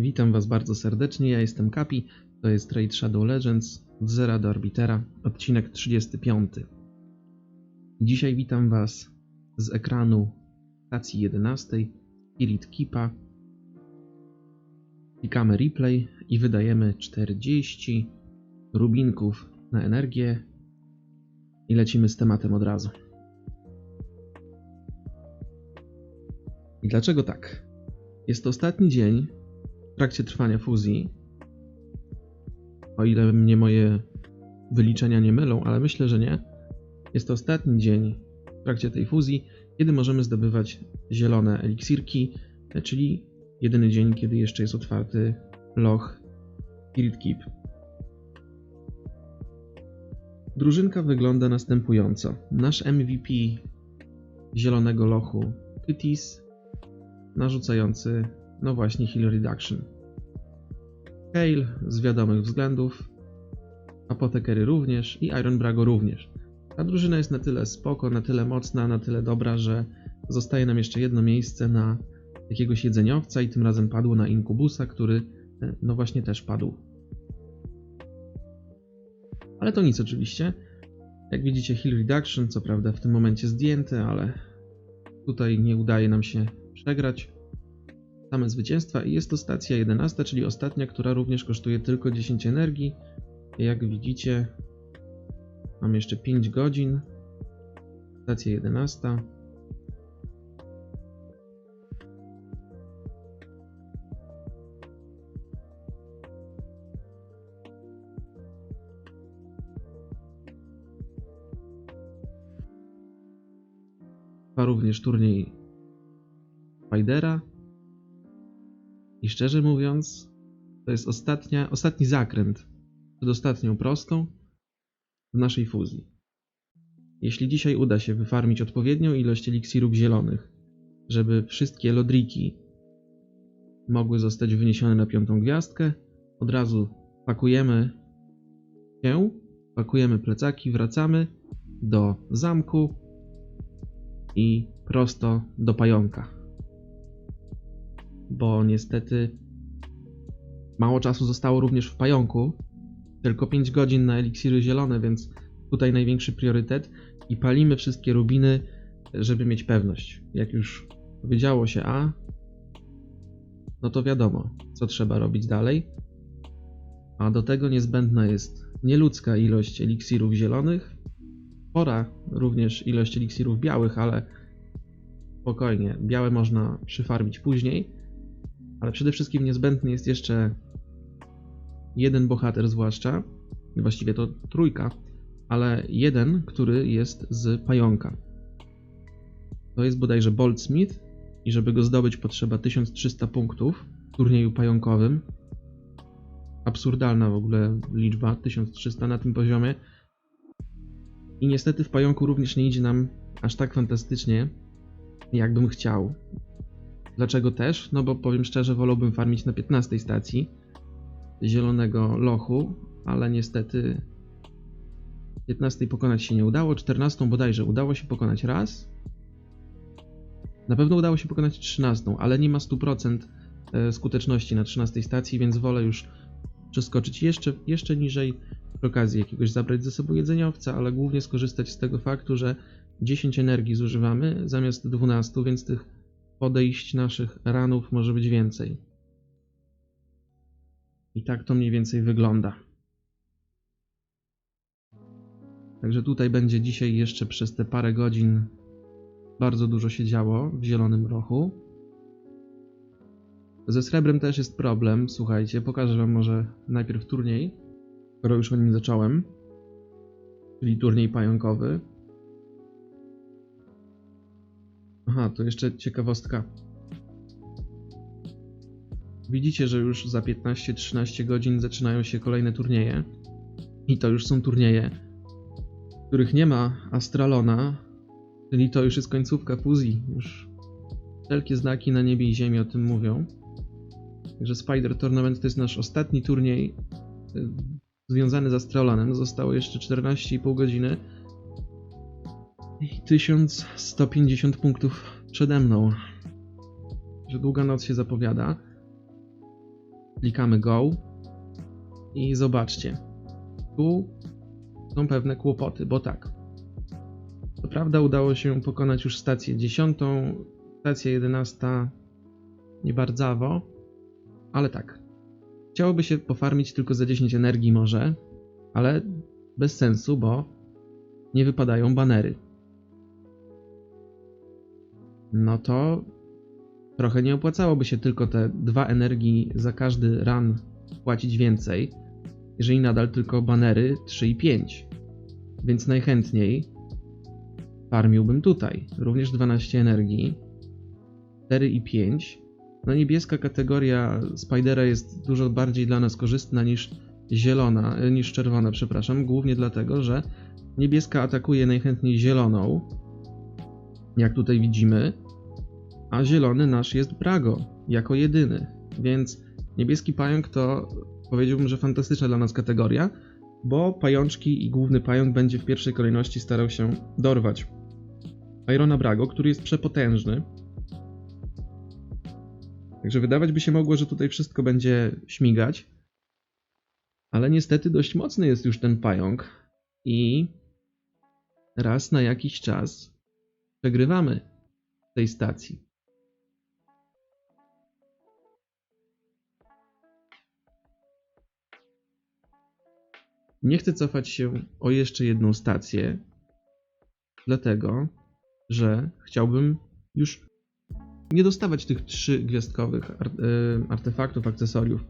Witam Was bardzo serdecznie, ja jestem Kapi, to jest Raid Shadow Legends od Zera do Arbitera, odcinek 35. Dzisiaj witam Was z ekranu stacji 11, Spirit Keepa. Klikamy replay i wydajemy 40 rubinków na energię i lecimy z tematem od razu. I dlaczego tak? Jest to ostatni dzień w trakcie trwania fuzji. O ile mnie moje wyliczenia nie mylą, ale myślę, że nie. Jest to ostatni dzień w trakcie tej fuzji, kiedy możemy zdobywać zielone eliksirki, czyli jedyny dzień, kiedy jeszcze jest otwarty loch Spirit Keep. Drużynka wygląda następująco. Nasz MVP zielonego lochu Kytis, narzucający no właśnie Heal Reduction. Kale z wiadomych względów, Apotekery również i Iron Brago również. Ta drużyna jest na tyle spoko, na tyle mocna, na tyle dobra, że zostaje nam jeszcze jedno miejsce na jakiegoś jedzeniowca i tym razem padło na Inkubusa, który e, no właśnie też padł. Ale to nic oczywiście. Jak widzicie Heal Reduction, co prawda w tym momencie zdjęty, ale tutaj nie udaje nam się przegrać same zwycięstwa i jest to stacja 11, czyli ostatnia, która również kosztuje tylko 10 energii. Jak widzicie, mam jeszcze 5 godzin. Stacja 11. Trwa również turniej Spidera. I szczerze mówiąc, to jest ostatnia, ostatni zakręt przed ostatnią prostą w naszej fuzji. Jeśli dzisiaj uda się wyfarmić odpowiednią ilość eliksirów zielonych, żeby wszystkie lodriki mogły zostać wyniesione na piątą gwiazdkę, od razu pakujemy się, pakujemy plecaki, wracamy do zamku i prosto do pająka bo niestety mało czasu zostało również w pająku. Tylko 5 godzin na eliksiry zielone, więc tutaj największy priorytet i palimy wszystkie rubiny, żeby mieć pewność. Jak już powiedziało się A, no to wiadomo, co trzeba robić dalej. A do tego niezbędna jest nieludzka ilość eliksirów zielonych, spora również ilość eliksirów białych, ale spokojnie, białe można przyfarmić później ale przede wszystkim niezbędny jest jeszcze jeden bohater zwłaszcza, właściwie to trójka, ale jeden, który jest z pająka. To jest bodajże Boltsmith i żeby go zdobyć potrzeba 1300 punktów w turnieju pająkowym. Absurdalna w ogóle liczba, 1300 na tym poziomie. I niestety w pająku również nie idzie nam aż tak fantastycznie, jakbym chciał. Dlaczego też? No bo powiem szczerze, wolałbym farmić na 15 stacji zielonego lochu, ale niestety 15 pokonać się nie udało, 14 bodajże udało się pokonać raz. Na pewno udało się pokonać 13, ale nie ma 100% e, skuteczności na 13 stacji, więc wolę już przeskoczyć jeszcze, jeszcze niżej, przy okazji jakiegoś zabrać ze sobą jedzeniowca, ale głównie skorzystać z tego faktu, że 10 energii zużywamy zamiast 12, więc tych podejść naszych ranów może być więcej. I tak to mniej więcej wygląda. Także tutaj będzie dzisiaj jeszcze przez te parę godzin bardzo dużo się działo w zielonym rochu. Ze srebrem też jest problem, słuchajcie, pokażę wam może najpierw turniej, skoro już o nim zacząłem, czyli turniej pająkowy. Aha, to jeszcze ciekawostka. Widzicie, że już za 15-13 godzin zaczynają się kolejne turnieje. I to już są turnieje, w których nie ma Astralona, czyli to już jest końcówka fuzji. Już wszelkie znaki na niebie i ziemi o tym mówią. Także Spider Tournament to jest nasz ostatni turniej y, związany z Astralonem. Zostało jeszcze 14,5 godziny. 1150 punktów przede mną. Że długa noc się zapowiada. Klikamy Go i zobaczcie. Tu są pewne kłopoty, bo tak. Co prawda udało się pokonać już stację 10, stację 11 nie bardzawo, ale tak. Chciałoby się pofarmić tylko za 10 energii może, ale bez sensu, bo nie wypadają banery. No to trochę nie opłacałoby się tylko te dwa energii za każdy run płacić więcej, jeżeli nadal tylko banery 3 i 5. Więc najchętniej farmiłbym tutaj. Również 12 energii, 4 i 5. No niebieska kategoria Spidera jest dużo bardziej dla nas korzystna niż zielona, e, niż czerwona, przepraszam, głównie dlatego, że niebieska atakuje najchętniej zieloną, jak tutaj widzimy, a zielony nasz jest Brago, jako jedyny, więc niebieski pająk to powiedziałbym, że fantastyczna dla nas kategoria, bo pajączki i główny pająk będzie w pierwszej kolejności starał się dorwać. Irona Brago, który jest przepotężny. Także wydawać by się mogło, że tutaj wszystko będzie śmigać, ale niestety dość mocny jest już ten pająk. I raz na jakiś czas przegrywamy w tej stacji. Nie chcę cofać się o jeszcze jedną stację, dlatego że chciałbym już nie dostawać tych trzy gwiazdkowych y, artefaktów, akcesoriów,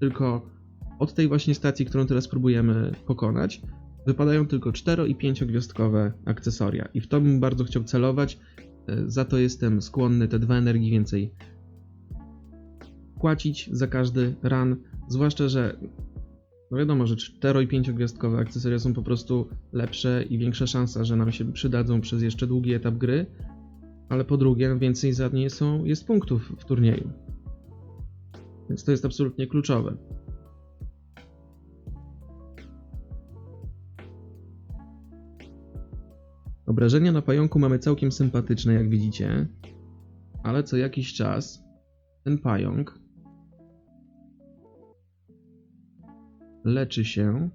tylko od tej właśnie stacji, którą teraz próbujemy pokonać, wypadają tylko 4 i 5 gwiazdkowe akcesoria. I w to bym bardzo chciał celować, y, za to jestem skłonny te dwa energii więcej płacić za każdy run, zwłaszcza, że no wiadomo, że 4 i 5 gwiazdkowe akcesoria są po prostu lepsze i większa szansa, że nam się przydadzą przez jeszcze długi etap gry, ale po drugie więcej za nie są, jest punktów w turnieju. Więc to jest absolutnie kluczowe. Obrażenia na pająku mamy całkiem sympatyczne, jak widzicie, ale co jakiś czas ten pająk leczy się.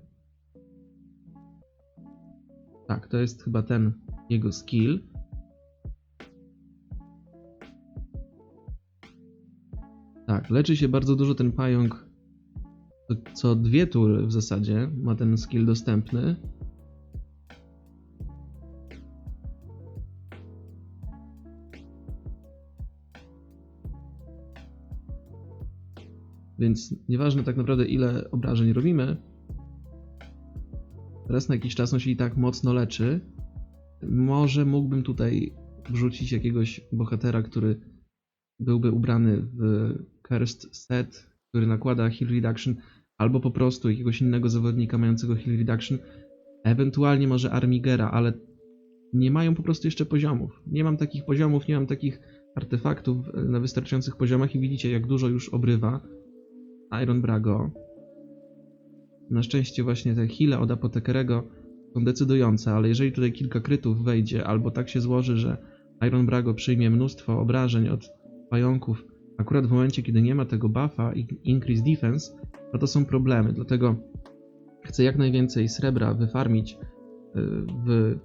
Tak, to jest chyba ten jego skill. Tak, leczy się bardzo dużo ten pająk. Co, dwie tury w zasadzie ma ten skill dostępny. Więc nieważne tak naprawdę ile obrażeń robimy, raz na jakiś czas on się i tak mocno leczy. Może mógłbym tutaj wrzucić jakiegoś bohatera, który byłby ubrany w Cursed Set, który nakłada heal reduction, albo po prostu jakiegoś innego zawodnika mającego heal reduction, ewentualnie może Armigera, ale nie mają po prostu jeszcze poziomów. Nie mam takich poziomów, nie mam takich artefaktów na wystarczających poziomach i widzicie jak dużo już obrywa. Iron Brago. Na szczęście właśnie te heale od Apotekerego są decydujące, ale jeżeli tutaj kilka krytów wejdzie, albo tak się złoży, że Iron Brago przyjmie mnóstwo obrażeń od pająków, akurat w momencie, kiedy nie ma tego buffa i increase defense, no to są problemy, dlatego chcę jak najwięcej srebra wyfarmić y, w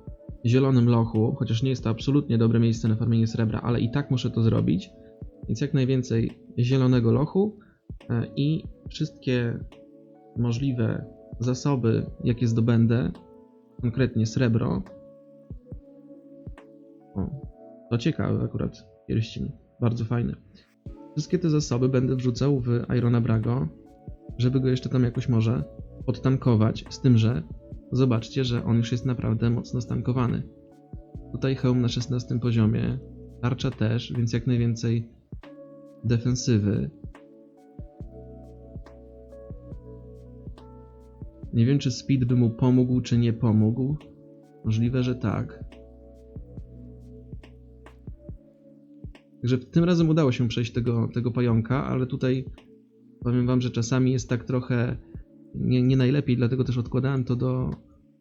zielonym lochu, chociaż nie jest to absolutnie dobre miejsce na farmienie srebra, ale i tak muszę to zrobić, więc jak najwięcej zielonego lochu, E, i wszystkie możliwe zasoby, jakie zdobędę, konkretnie srebro. O, to ciekawe akurat pierścień, bardzo fajny. Wszystkie te zasoby będę wrzucał w Irona Brago, żeby go jeszcze tam jakoś może podtankować, z tym, że zobaczcie, że on już jest naprawdę mocno stankowany. Tutaj hełm na 16 poziomie, tarcza też, więc jak najwięcej defensywy, Nie wiem, czy Speed by mu pomógł, czy nie pomógł. Możliwe, że tak. Także tym razem udało się przejść tego, tego pająka, ale tutaj powiem wam, że czasami jest tak trochę nie, nie najlepiej, dlatego też odkładałem to do,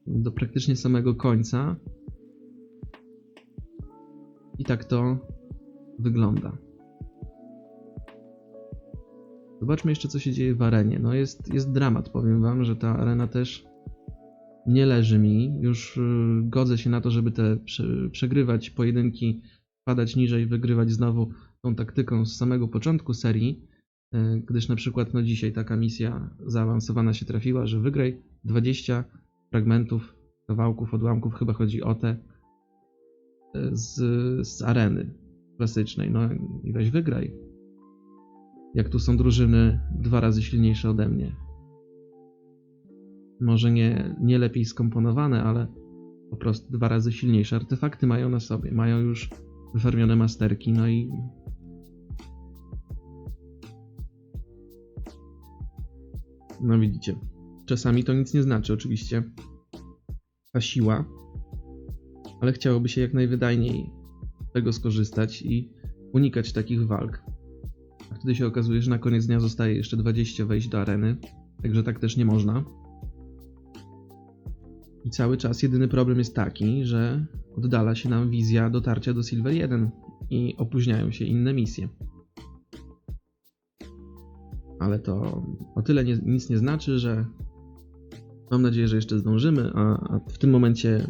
do praktycznie samego końca. I tak to wygląda. Zobaczmy jeszcze, co się dzieje w arenie. No jest, jest dramat, powiem wam, że ta arena też nie leży mi. Już y, godzę się na to, żeby te prze, przegrywać pojedynki, padać niżej, wygrywać znowu tą taktyką z samego początku serii, y, gdyż na przykład no dzisiaj taka misja zaawansowana się trafiła, że wygraj 20 fragmentów, kawałków, odłamków, chyba chodzi o te, y, z, z areny klasycznej. No i weź wygraj. Jak tu są drużyny dwa razy silniejsze ode mnie. Może nie, nie lepiej skomponowane, ale po prostu dwa razy silniejsze. Artefakty mają na sobie, mają już wyfarmione masterki, no i. No widzicie. Czasami to nic nie znaczy, oczywiście. Ta siła, ale chciałoby się jak najwydajniej z tego skorzystać i unikać takich walk. Wtedy się okazuje, że na koniec dnia zostaje jeszcze 20 wejść do areny, także tak też nie można. I cały czas jedyny problem jest taki, że oddala się nam wizja dotarcia do Silver 1 i opóźniają się inne misje. Ale to o tyle nie, nic nie znaczy, że mam nadzieję, że jeszcze zdążymy, a, a w tym momencie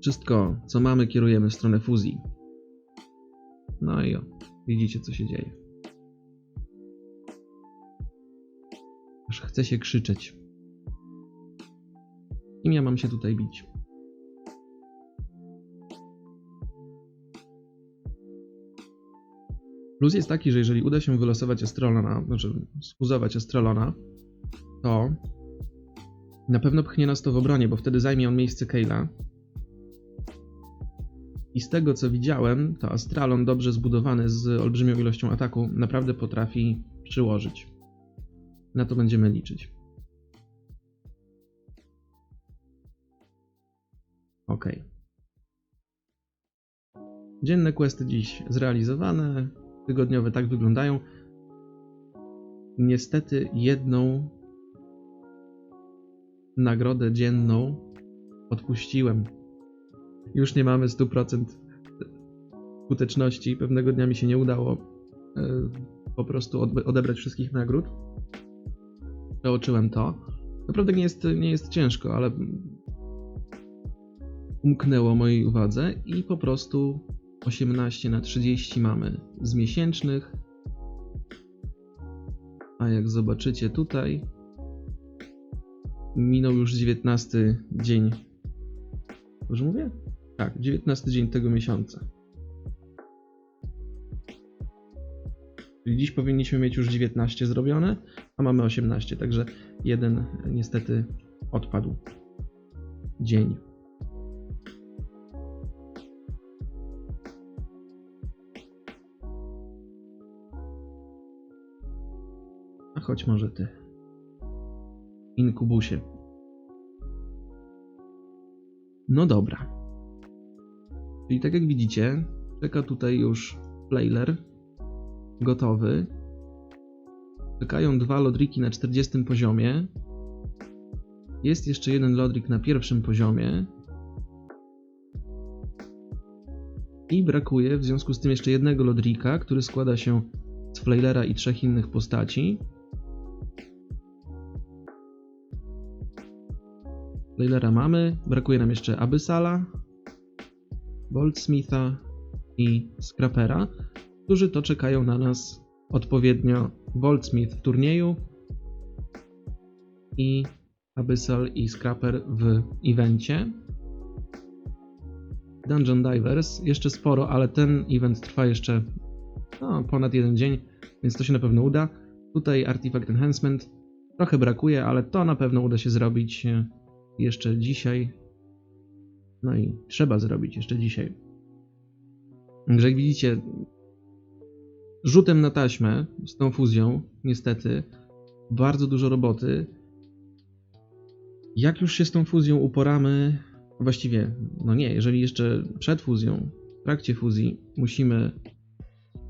wszystko, co mamy, kierujemy w stronę fuzji. No i o, widzicie, co się dzieje. Aż chce się krzyczeć. Kim ja mam się tutaj bić? Plus jest taki, że jeżeli uda się wylosować Astrolona, znaczy sfuzować Astrolona, to na pewno pchnie nas to w obronie, bo wtedy zajmie on miejsce Kayla. I z tego co widziałem, to Astralon dobrze zbudowany z olbrzymią ilością ataku naprawdę potrafi przyłożyć. Na to będziemy liczyć. Ok. Dzienne questy dziś zrealizowane, tygodniowe tak wyglądają. Niestety jedną nagrodę dzienną odpuściłem. Już nie mamy 100% skuteczności. Pewnego dnia mi się nie udało e, po prostu odebrać wszystkich nagród. Przeoczyłem to. Naprawdę nie jest, nie jest ciężko, ale umknęło mojej uwadze i po prostu 18 na 30 mamy z miesięcznych. A jak zobaczycie tutaj, minął już 19 dzień. Dobrze mówię? Tak, 19 dzień tego miesiąca. Czyli dziś powinniśmy mieć już 19 zrobione, a mamy 18, także jeden niestety odpadł dzień. A chodź może ty. Inkubusie. No dobra. Czyli tak jak widzicie, czeka tutaj już playler gotowy. Czekają dwa lodriki na 40 poziomie. Jest jeszcze jeden lodrik na pierwszym poziomie. I brakuje w związku z tym jeszcze jednego lodrika, który składa się z flailera i trzech innych postaci. Flailera mamy, brakuje nam jeszcze Abyssala, Goldsmitha i Scrapera, którzy to czekają na nas odpowiednio Goldsmith w turnieju i Abyssal i Scraper w evencie. Dungeon Divers jeszcze sporo, ale ten event trwa jeszcze no, ponad jeden dzień, więc to się na pewno uda. Tutaj Artifact Enhancement trochę brakuje, ale to na pewno uda się zrobić e, jeszcze dzisiaj. No i trzeba zrobić jeszcze dzisiaj. Także jak widzicie, rzutem na taśmę z tą fuzją, niestety, bardzo dużo roboty. Jak już się z tą fuzją uporamy, właściwie, no nie, jeżeli jeszcze przed fuzją, w trakcie fuzji musimy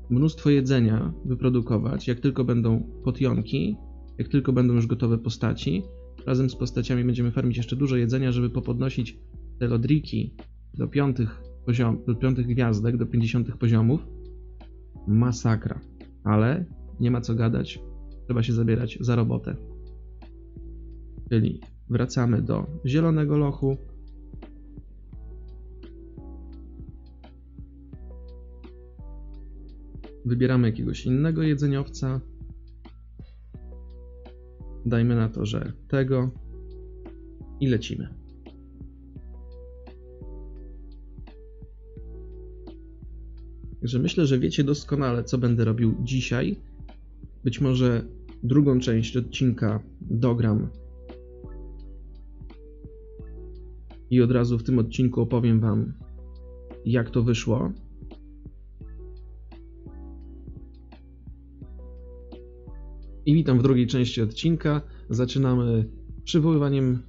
mnóstwo jedzenia wyprodukować, jak tylko będą potionki, jak tylko będą już gotowe postaci, razem z postaciami będziemy farmić jeszcze dużo jedzenia, żeby popodnosić te lodriki do piątych poziom, do piątych gwiazdek, do 50 poziomów. Masakra. ale nie ma co gadać, trzeba się zabierać za robotę. Czyli wracamy do zielonego lochu. Wybieramy jakiegoś innego jedzeniowca. Dajmy na to, że tego i lecimy. Także myślę, że wiecie doskonale, co będę robił dzisiaj. Być może drugą część odcinka dogram i od razu w tym odcinku opowiem Wam, jak to wyszło. I witam w drugiej części odcinka. Zaczynamy przywoływaniem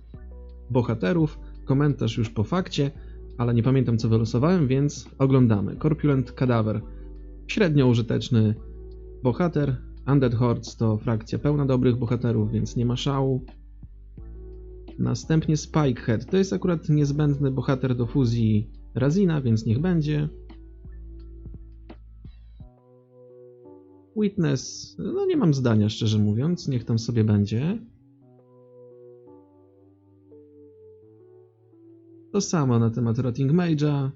bohaterów. Komentarz już po fakcie, ale nie pamiętam co wylosowałem, więc oglądamy. Corpulent Cadaver. Średnio użyteczny bohater. Undead Hordes to frakcja pełna dobrych bohaterów, więc nie ma szału. Następnie Spikehead. To jest akurat niezbędny bohater do fuzji Razina, więc niech będzie. Witness, no nie mam zdania szczerze mówiąc, niech tam sobie będzie. To samo na temat Rotting Mage'a.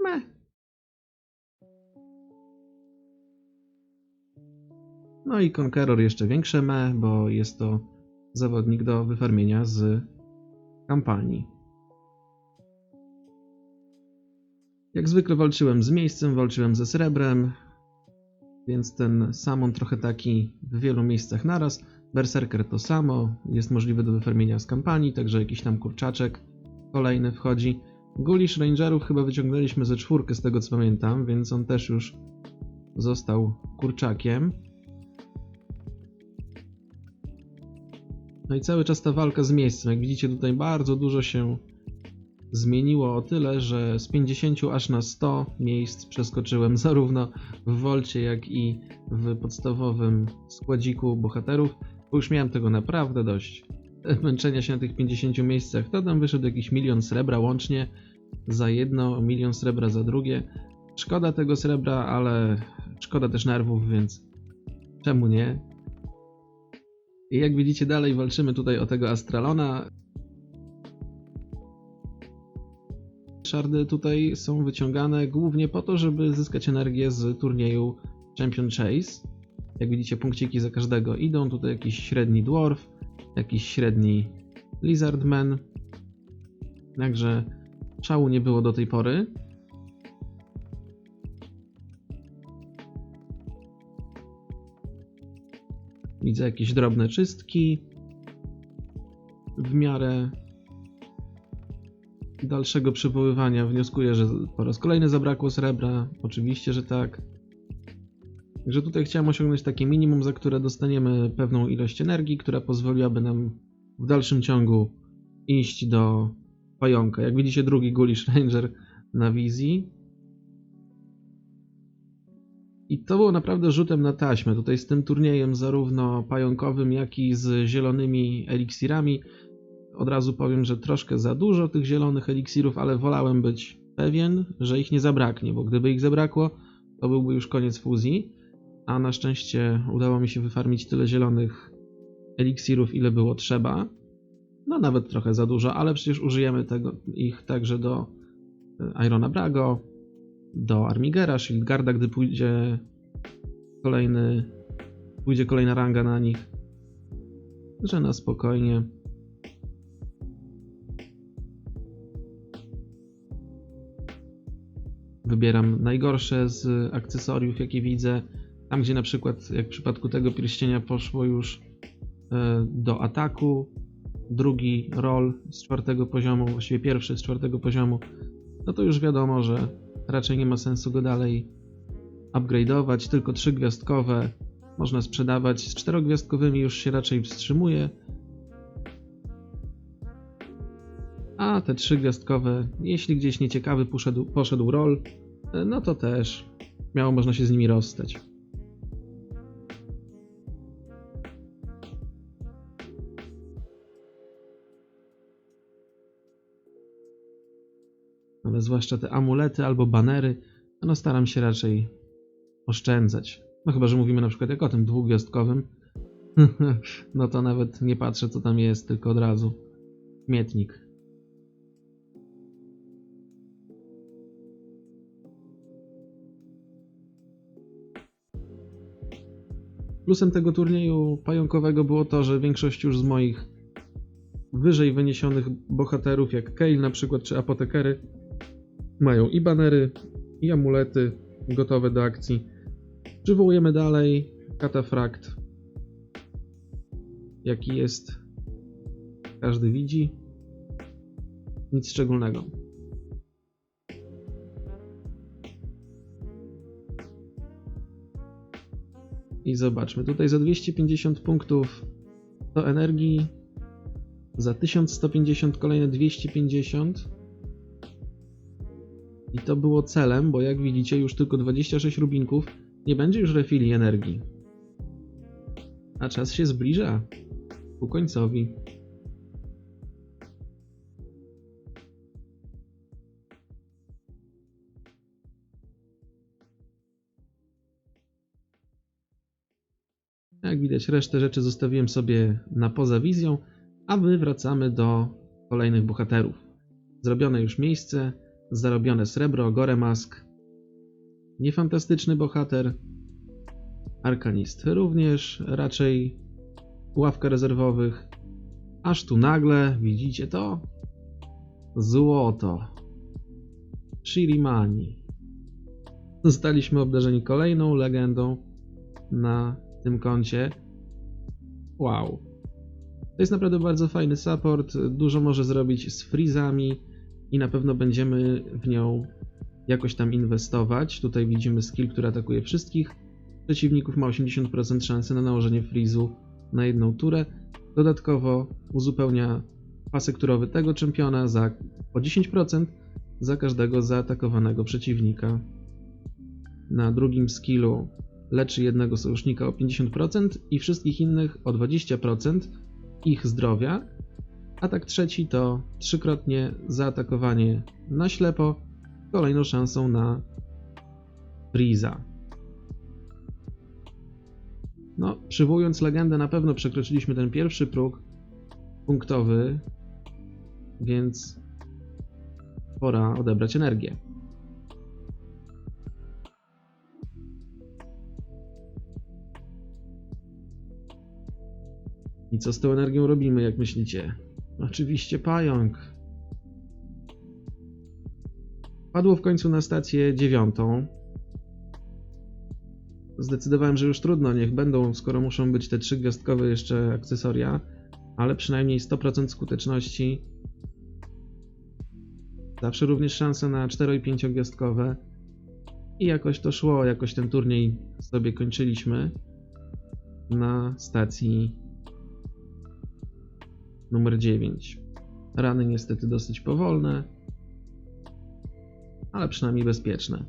Meh. No i Conqueror jeszcze większe me, bo jest to zawodnik do wyfarmienia z kampanii. Jak zwykle walczyłem z miejscem, walczyłem ze srebrem, więc ten samon trochę taki w wielu miejscach naraz. Berserker to samo, jest możliwy do wyfarmienia z kampanii, także jakiś tam kurczaczek kolejny wchodzi. Gulish Rangerów chyba wyciągnęliśmy ze czwórkę z tego co pamiętam, więc on też już został kurczakiem. No i cały czas ta walka z miejscem. Jak widzicie tutaj bardzo dużo się zmieniło o tyle, że z 50 aż na 100 miejsc przeskoczyłem zarówno w Wolcie, jak i w podstawowym składziku bohaterów, bo już miałem tego naprawdę dość. Męczenia się na tych 50 miejscach, to tam wyszedł jakiś milion srebra łącznie za jedno, milion srebra za drugie. Szkoda tego srebra, ale szkoda też nerwów, więc czemu nie? I jak widzicie dalej walczymy tutaj o tego Astralona. Szardy tutaj są wyciągane głównie po to, żeby zyskać energię z turnieju Champion Chase. Jak widzicie punkciki za każdego idą. Tutaj jakiś średni dwarf, jakiś średni lizardman. Także szału nie było do tej pory. Widzę jakieś drobne czystki. W miarę dalszego przywoływania wnioskuję, że po raz kolejny zabrakło srebra. Oczywiście, że tak. Także tutaj chciałem osiągnąć takie minimum, za które dostaniemy pewną ilość energii, która pozwoliłaby nam w dalszym ciągu iść do pająka. Jak widzicie, drugi Ghoulish Ranger na wizji. I to było naprawdę rzutem na taśmę. Tutaj z tym turniejem, zarówno pająkowym, jak i z zielonymi eliksirami. Od razu powiem, że troszkę za dużo tych zielonych eliksirów, ale wolałem być pewien, że ich nie zabraknie, bo gdyby ich zabrakło, to byłby już koniec fuzji. A na szczęście udało mi się wyfarmić tyle zielonych eliksirów, ile było trzeba. No nawet trochę za dużo, ale przecież użyjemy tego, ich także do Irona Brago, do Armigera, Shieldgarda, gdy pójdzie kolejny, pójdzie kolejna ranga na nich. Że na spokojnie. Wybieram najgorsze z akcesoriów, jakie widzę. Tam, gdzie na przykład, jak w przypadku tego pierścienia, poszło już e, do ataku, drugi roll z czwartego poziomu, właściwie pierwszy z czwartego poziomu, no to już wiadomo, że raczej nie ma sensu go dalej upgrade'ować, tylko trzygwiazdkowe można sprzedawać, z czterogwiazdkowymi już się raczej wstrzymuje, a te trzygwiazdkowe, jeśli gdzieś nieciekawy poszedł, poszedł roll, no to też miało można się z nimi rozstać. Ale zwłaszcza te amulety albo banery, no staram się raczej oszczędzać. No chyba, że mówimy na przykład jak o tym dwugwiazdkowym. no to nawet nie patrzę co tam jest, tylko od razu. Śmietnik. Plusem tego turnieju pająkowego było to, że większość już z moich wyżej wyniesionych bohaterów, jak Kale na przykład, czy apotekery, mają i banery, i amulety gotowe do akcji. Przywołujemy dalej katafrakt, jaki jest, każdy widzi. Nic szczególnego. I zobaczmy, tutaj za 250 punktów do energii, za 1150 kolejne 250. I to było celem, bo jak widzicie już tylko 26 rubinków, nie będzie już refili energii. A czas się zbliża ku końcowi. Jak widać, resztę rzeczy zostawiłem sobie na poza wizją, a my wracamy do kolejnych bohaterów. Zrobione już miejsce, zarobione srebro, Goremask. Niefantastyczny bohater. Arkanist również, raczej ławka rezerwowych. Aż tu nagle, widzicie to? Złoto. Shirimani. Zostaliśmy obdarzeni kolejną legendą na tym koncie. Wow. To jest naprawdę bardzo fajny support. Dużo może zrobić z freezami i na pewno będziemy w nią jakoś tam inwestować. Tutaj widzimy skill, który atakuje wszystkich. Przeciwników ma 80% szansy na nałożenie freezu na jedną turę. Dodatkowo uzupełnia pasek turowy tego czempiona za o 10% za każdego zaatakowanego przeciwnika. Na drugim skillu leczy jednego sojusznika o 50% i wszystkich innych o 20% ich zdrowia. Atak trzeci to trzykrotnie zaatakowanie na ślepo, kolejną szansą na Freeza. No, przywołując legendę, na pewno przekroczyliśmy ten pierwszy próg punktowy, więc pora odebrać energię. I co z tą energią robimy, jak myślicie? Oczywiście pająk. Padło w końcu na stację dziewiątą. Zdecydowałem, że już trudno, niech będą, skoro muszą być te trzy gwiazdkowe jeszcze akcesoria, ale przynajmniej 100% skuteczności. Zawsze również szanse na 4 i 5 gwiazdkowe. I jakoś to szło, jakoś ten turniej sobie kończyliśmy na stacji numer 9. Rany niestety dosyć powolne, ale przynajmniej bezpieczne.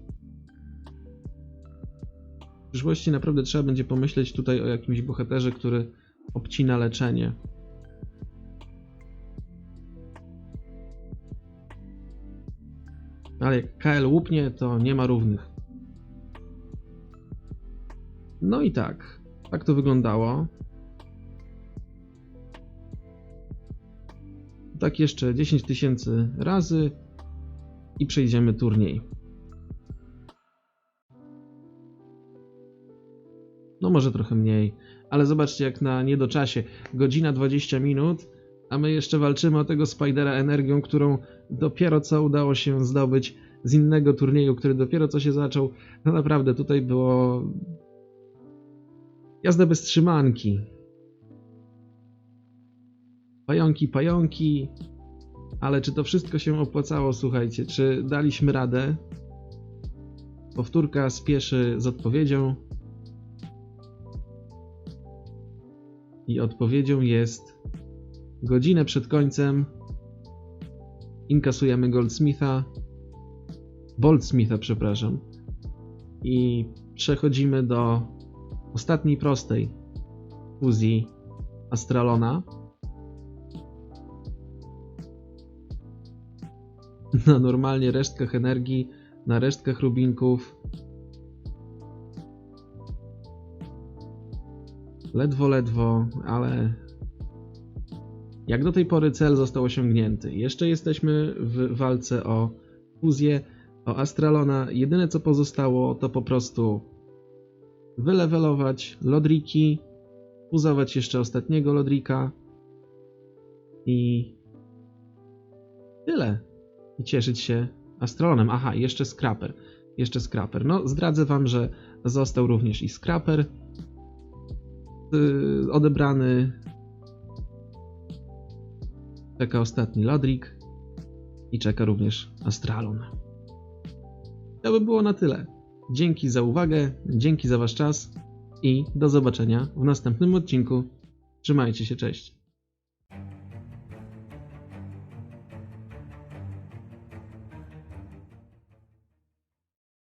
W przyszłości naprawdę trzeba będzie pomyśleć tutaj o jakimś bohaterze, który obcina leczenie. Ale jak KL łupnie, to nie ma równych. No i tak, tak to wyglądało. Tak jeszcze 10 tysięcy razy i przejdziemy turniej. No może trochę mniej, ale zobaczcie jak na niedoczasie. Godzina 20 minut, a my jeszcze walczymy o tego Spidera energią, którą dopiero co udało się zdobyć z innego turnieju, który dopiero co się zaczął. No naprawdę, tutaj było... Jazda bez trzymanki. Pająki, pająki. Ale czy to wszystko się opłacało, słuchajcie? Czy daliśmy radę? Powtórka spieszy z odpowiedzią. I odpowiedzią jest godzinę przed końcem inkasujemy Goldsmitha, Boldsmitha, przepraszam. I przechodzimy do ostatniej prostej fuzji Astralona. Na normalnie resztkach energii, na resztkach rubinków ledwo, ledwo, ale jak do tej pory cel został osiągnięty. Jeszcze jesteśmy w walce o fuzję, o Astralona. Jedyne co pozostało to po prostu wylewelować Lodriki, fuzować jeszcze ostatniego Lodrika i tyle. I cieszyć się Astralonem. Aha, jeszcze Scrapper. Jeszcze Scrapper. No, zdradzę wam, że został również i Scrapper yy, odebrany. Czeka ostatni Lodrik i czeka również Astralon. To by było na tyle. Dzięki za uwagę, dzięki za wasz czas i do zobaczenia w następnym odcinku. Trzymajcie się, cześć.